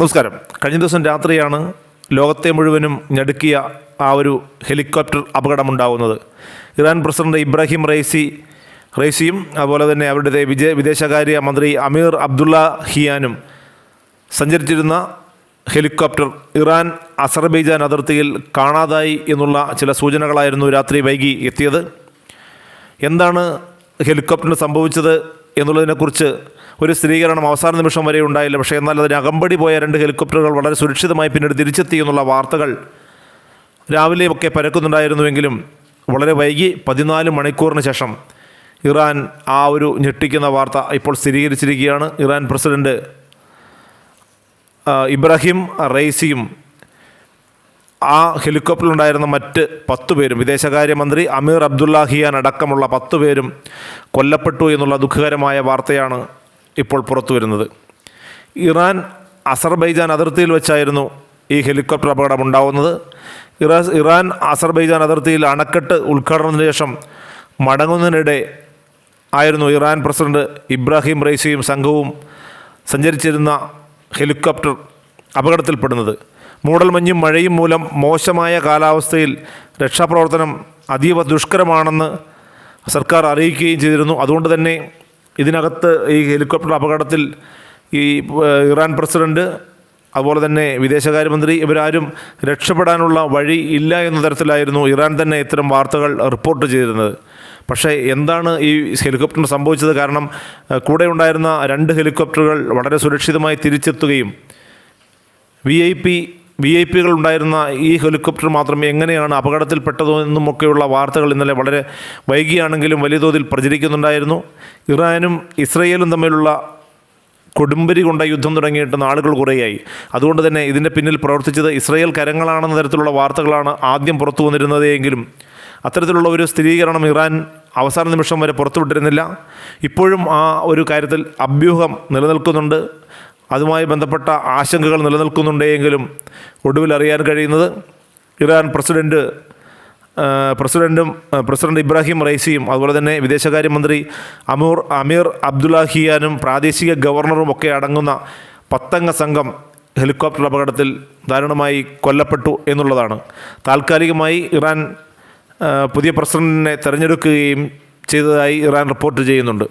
നമസ്കാരം. കഴിഞ്ഞ ദിവസം രാത്രിയാണ് ലോകത്തെ മുഴുവനും ഞടുക്കിയ ആ ഒരു ഹെലികോപ്റ്റർ അപകടമുണ്ടാകുന്നത് ഇറാൻ പ്രസിഡന്റ് ഇബ്രാഹിം റൈസി റൈസിയും അതുപോലെ തന്നെ അവരുടെ വിജയ വിദേശകാര്യ മന്ത്രി അമീർ അബ്ദുള്ള ഹിയാനും സഞ്ചരിച്ചിരുന്ന ഹെലികോപ്റ്റർ ഇറാൻ അസർബൈജാൻ അതിർത്തിയിൽ കാണാതായി എന്നുള്ള ചില സൂചനകളായിരുന്നു രാത്രി വൈകി എത്തിയത്. എന്താണ് ഹെലികോപ്റ്ററിന് സംഭവിച്ചത്? എന്നുള്ളതിനെക്കുറിച്ച് ഒരു സ്ഥിരീകരണം അവസാന നിമിഷം വരെ ഉണ്ടായില്ല. പക്ഷേ എന്നാൽ അതിന് അകമ്പടി പോയ രണ്ട് ഹെലികോപ്റ്ററുകൾ വളരെ സുരക്ഷിതമായി പിന്നീട് തിരിച്ചെത്തി എന്നുള്ള വാർത്തകൾ രാവിലെയൊക്കെ പരക്കുന്നുണ്ടായിരുന്നുവെങ്കിലും വളരെ വൈകി പതിനാല് മണിക്കൂറിന് ശേഷം ഇറാൻ ആ ഒരു ഞെട്ടിക്കുന്ന വാർത്ത ഇപ്പോൾ സ്ഥിരീകരിച്ചിരിക്കുകയാണ്. ഇറാൻ പ്രസിഡന്റ് ഇബ്രാഹിം റൈസിയും ആ ഹെലികോപ്റ്ററിലുണ്ടായിരുന്ന മറ്റ് പത്തു പേരും വിദേശകാര്യമന്ത്രി അമീർ അബ്ദുല്ലാഹിയാൻ അടക്കമുള്ള പത്തു പേരും കൊല്ലപ്പെട്ടു എന്നുള്ള ദുഃഖകരമായ വാർത്തയാണ് ഇപ്പോൾ പുറത്തു വരുന്നത്. ഇറാൻ അസർബൈജാൻ അതിർത്തിയിൽ വെച്ചായിരുന്നു ഈ ഹെലികോപ്റ്റർ അപകടം ഉണ്ടാവുന്നത്. ഇറാ ഇറാൻ അസർബൈജാൻ അതിർത്തിയിൽ അണക്കെട്ട് ഉദ്ഘാടനത്തിന് ശേഷം മടങ്ങുന്നതിനിടെ ആയിരുന്നു ഇറാൻ പ്രസിഡന്റ് ഇബ്രാഹിം റൈസിയും സംഘവും സഞ്ചരിച്ചിരുന്ന ഹെലികോപ്റ്റർ അപകടത്തിൽപ്പെടുന്നത്. മൂടൽമഞ്ഞും മഴയും മൂലം മോശമായ കാലാവസ്ഥയിൽ രക്ഷാപ്രവർത്തനം അതീവ ദുഷ്കരമാണെന്ന് സർക്കാർ അറിയിക്കുകയും ചെയ്തിരുന്നു. അതുകൊണ്ട് തന്നെ ഇതിനകത്ത് ഈ ഹെലികോപ്റ്റർ അപകടത്തിൽ ഈ ഇറാൻ പ്രസിഡന്റ് അതുപോലെ തന്നെ വിദേശകാര്യമന്ത്രി ഇവരാരും രക്ഷപ്പെടാനുള്ള വഴി ഇല്ല എന്ന തരത്തിലായിരുന്നു ഇറാൻ തന്നെ ഇത്തരം വാർത്തകൾ റിപ്പോർട്ട് ചെയ്തിരുന്നത്. പക്ഷേ എന്താണ് ഈ ഹെലികോപ്റ്ററിന് സംഭവിച്ചത്? കാരണം കൂടെ ഉണ്ടായിരുന്ന രണ്ട് ഹെലികോപ്റ്ററുകൾ വളരെ സുരക്ഷിതമായി തിരിച്ചെത്തുകയും V I P V I പികൾ ഉണ്ടായിരുന്ന ഈ ഹെലികോപ്റ്റർ മാത്രം എങ്ങനെയാണ് അപകടത്തിൽപ്പെട്ടതോ എന്നുമൊക്കെയുള്ള വാർത്തകൾ ഇന്നലെ വളരെ വൈകിയാണെങ്കിലും വലിയ തോതിൽ പ്രചരിക്കുന്നുണ്ടായിരുന്നു. ഇറാനും ഇസ്രയേലും തമ്മിലുള്ള കൊടുമ്പരി കൊണ്ട യുദ്ധം തുടങ്ങിയിട്ട് നാളുകൾ കുറേയായി. അതുകൊണ്ട് തന്നെ ഇതിന്റെ പിന്നിൽ പ്രവർത്തിച്ചത് ഇസ്രയേൽ കരങ്ങളാണെന്ന തരത്തിലുള്ള വാർത്തകളാണ് ആദ്യം പുറത്തു വന്നിരുന്നതെങ്കിലും അത്തരത്തിലുള്ള ഒരു സ്ഥിരീകരണം ഇറാൻ അവസാന നിമിഷം വരെ പുറത്തുവിട്ടിരുന്നില്ല. ഇപ്പോഴും ആ ഒരു കാര്യത്തിൽ അഭ്യൂഹം നിലനിൽക്കുന്നുണ്ട്. അതുമായി ബന്ധപ്പെട്ട ആശങ്കകൾ നിലനിൽക്കുന്നുണ്ടെങ്കിലും ഒടുവിൽ അറിയാൻ കഴിയുന്നത് ഇറാൻ പ്രസിഡന്റ് പ്രസിഡന്റും പ്രസിഡന്റ് ഇബ്രാഹിം റൈസിയും അതുപോലെ തന്നെ വിദേശകാര്യമന്ത്രി അമൂർ അമീർ അബ്ദുല്ലാഹിയാനും പ്രാദേശിക ഗവർണറും ഒക്കെ അടങ്ങുന്ന പത്തംഗ സംഘം ഹെലികോപ്റ്റർ അപകടത്തിൽ ദാരുണമായി കൊല്ലപ്പെട്ടു എന്നുള്ളതാണ്. താൽക്കാലികമായി ഇറാൻ പുതിയ പ്രസിഡന്റിനെ തെരഞ്ഞെടുക്കുകയും ചെയ്തതായി ഇറാൻ റിപ്പോർട്ട് ചെയ്യുന്നുണ്ട്.